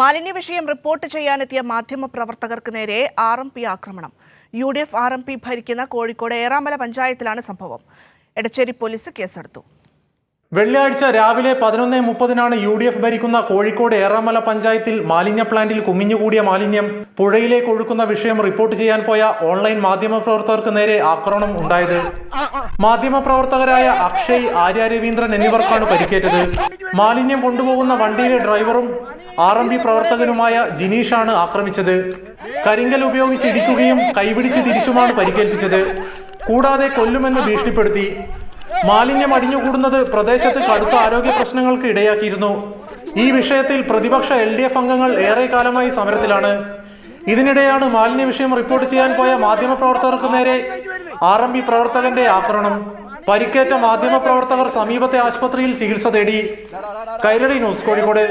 മാലിന്യ വിഷയം റിപ്പോർട്ട് ചെയ്യാനെത്തിയ മാധ്യമപ്രവർത്തകർക്ക് നേരെ ആർ എം പി ആക്രമണം. U D F R M P ഭരിക്കുന്ന കോഴിക്കോട് ഏറാമല പഞ്ചായത്തിലാണ് സംഭവം. എടച്ചേരി പോലീസ് കേസെടുത്തു. വെള്ളിയാഴ്ച രാവിലെ പതിനൊന്ന് മുപ്പതിനാണ് യു ഡി എഫ് ഭരിക്കുന്ന കോഴിക്കോട് ഏറാമല പഞ്ചായത്തിൽ മാലിന്യ പ്ലാന്റിൽ കുമിഞ്ഞുകൂടിയ മാലിന്യം. പുഴയിലേക്ക് ഒഴുക്കുന്ന വിഷയം റിപ്പോർട്ട് ചെയ്യാൻ പോയ ഓൺലൈൻ മാധ്യമ പ്രവർത്തകർക്ക് നേരെ ആക്രമണം ഉണ്ടായത്. മാധ്യമപ്രവർത്തകരായ അക്ഷയ് ആര്യ രവീന്ദ്രൻ എന്നിവർക്കാണ് പരിക്കേറ്റത്. മാലിന്യം കൊണ്ടുപോകുന്ന വണ്ടിയിലെ ഡ്രൈവറും ആർ എം പി പ്രവർത്തകനുമായ ജിനീഷാണ് ആക്രമിച്ചത്. കരിങ്കൽ ഉപയോഗിച്ച് ഇടിക്കുകയും കൈപിടിച്ച് തിരിച്ചുമാണ് പരിക്കേൽപ്പിച്ചത്. കൂടാതെ കൊല്ലുമെന്ന് ഭീഷണിപ്പെടുത്തി. മാലിന്യം അടിഞ്ഞുകൂടുന്നത് പ്രദേശത്ത് കടുത്ത ആരോഗ്യ പ്രശ്നങ്ങൾക്ക് ഇടയാക്കിയിരുന്നു. ഈ വിഷയത്തിൽ പ്രതിപക്ഷ എൽ ഡി എഫ് അംഗങ്ങൾ ഏറെക്കാലമായി സമരത്തിലാണ്. ഇതിനിടെയാണ് മാലിന്യ വിഷയം റിപ്പോർട്ട് ചെയ്യാൻ പോയ മാധ്യമപ്രവർത്തകർക്ക് നേരെ ആർ എം പി പ്രവർത്തകന്റെ ആക്രമണം. പരിക്കേറ്റ മാധ്യമപ്രവർത്തകർ സമീപത്തെ ആശുപത്രിയിൽ ചികിത്സ തേടി. കൈരളി ന്യൂസ് കോഴിക്കോട്.